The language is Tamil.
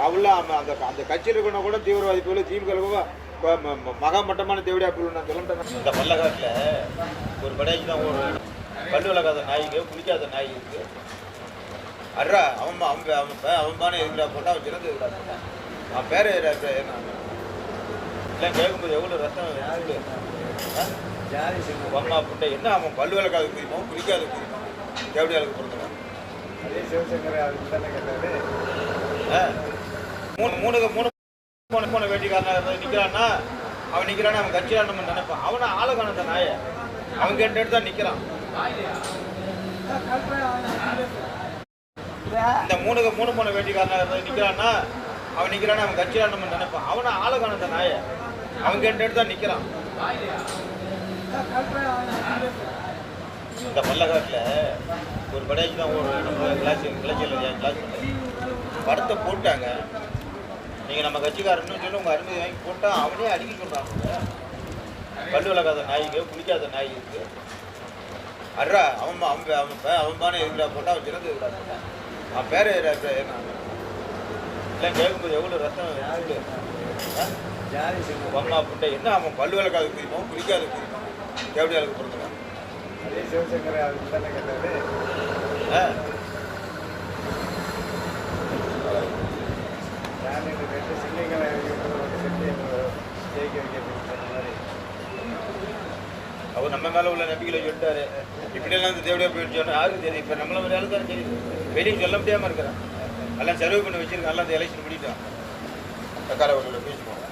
அவ்வளோ அந்த அந்த கட்சியில் இருக்கணும் கூட தீவிரவாதி போல திமுக மகா மட்டமான தேவடியா புல் நான் சொல்லிட்டேன் இந்த பல்லக்காட்டில் ஒரு கடைக்கு தான் ஒரு கல் விளக்காத நாய்க்கு குளிக்காத நாய் இருக்கு அட்ரா அவன் அவன் அவன் பே- அவன் பானே இருக்கிறா போட்டா அவன் சிறந்து இருக்கிறா போட்டா அவன் பேர் என்ன? இல்லை கேட்கும்போது எவ்வளோ ரத்தம் யாரு ஜாதி சிங்கம் அம்மா புண்டை என்ன அவன் பல்லு விளக்காத குதிப்பான் குளிக்காத குதிப்பான் தேவடியாளுக்கு பிறந்தவன் அதே சிவசங்கர் அதுக்கு தானே கேட்டாரு மூணு மூணுக்கு மூணு போன போன வேட்டிக்காரனா நிற்கிறான்னா அவன் நிற்கிறான்னா அவன் கட்சியில் நம்ம நினைப்பான். அவனை ஆளை அந்த நாயை. அவன் கேட்டு தான் நிற்கிறான் இந்த மூணுக்கு மூணு போன வேட்டிக்காரனா நிற்கிறான்னா அவன் நிற்கிறான்னா அவன் கட்சியில் நம்ம நினைப்பான். அவனை ஆளை அந்த நாயை. அவன் கேட்டு தான் நிற்கிறான் இந்த பல்லக்காட்டில் ஒரு கடைக்கு தான் ஒரு நம்ம கிளாஸ் கிளச்சியில் கிளாஸ் படத்தை போட்டாங்க. நீங்கள் நம்ம கட்சிக்காரன்னு சொல்லி உங்கள் அனுமதி வாங்கி போட்டால் அவனே அடிக்க சொல்கிறாங்க கல் விளக்காத நாய்க்கு குளிக்காத நாய் இருக்கு அட்ரா அவன் அவன் அவன் அவன் பானே இருக்கிறா போட்டா அவன் சிறந்து இருக்கிறா போட்டா? அவன் பேர் இல்லை கேட்கும்போது எவ்வளோ ரத்தம் அம்மா புண்டை என்ன அவன் பல்லு விளக்காத குதிப்பான் குளிக்காத குதிப்பான்? தேவடியாளுக்கு பிறந்தவன் அதே சிவசங்கர் அதுக்கு தானே கேட்டாரு. ஆ. அவர் நம்ம மேலே உள்ள நம்பிக்கையில் சொல்லிட்டாரு. இப்படியெல்லாம் இந்த தேவடியாக போயிடுச்சோன்னு யாரும் தெரியும்? இப்போ நம்மள ஒரு ஆளு தான் தெரியுது வெளியே சொல்ல முடியாமல் இருக்கிறான். எல்லாம் செலவு பண்ணி வச்சிருக்கான். எல்லாம் அந்த எலெக்ஷன் பண்ணிட்டான் சர்க்கார் அவர்களை பேசிக்கோங்க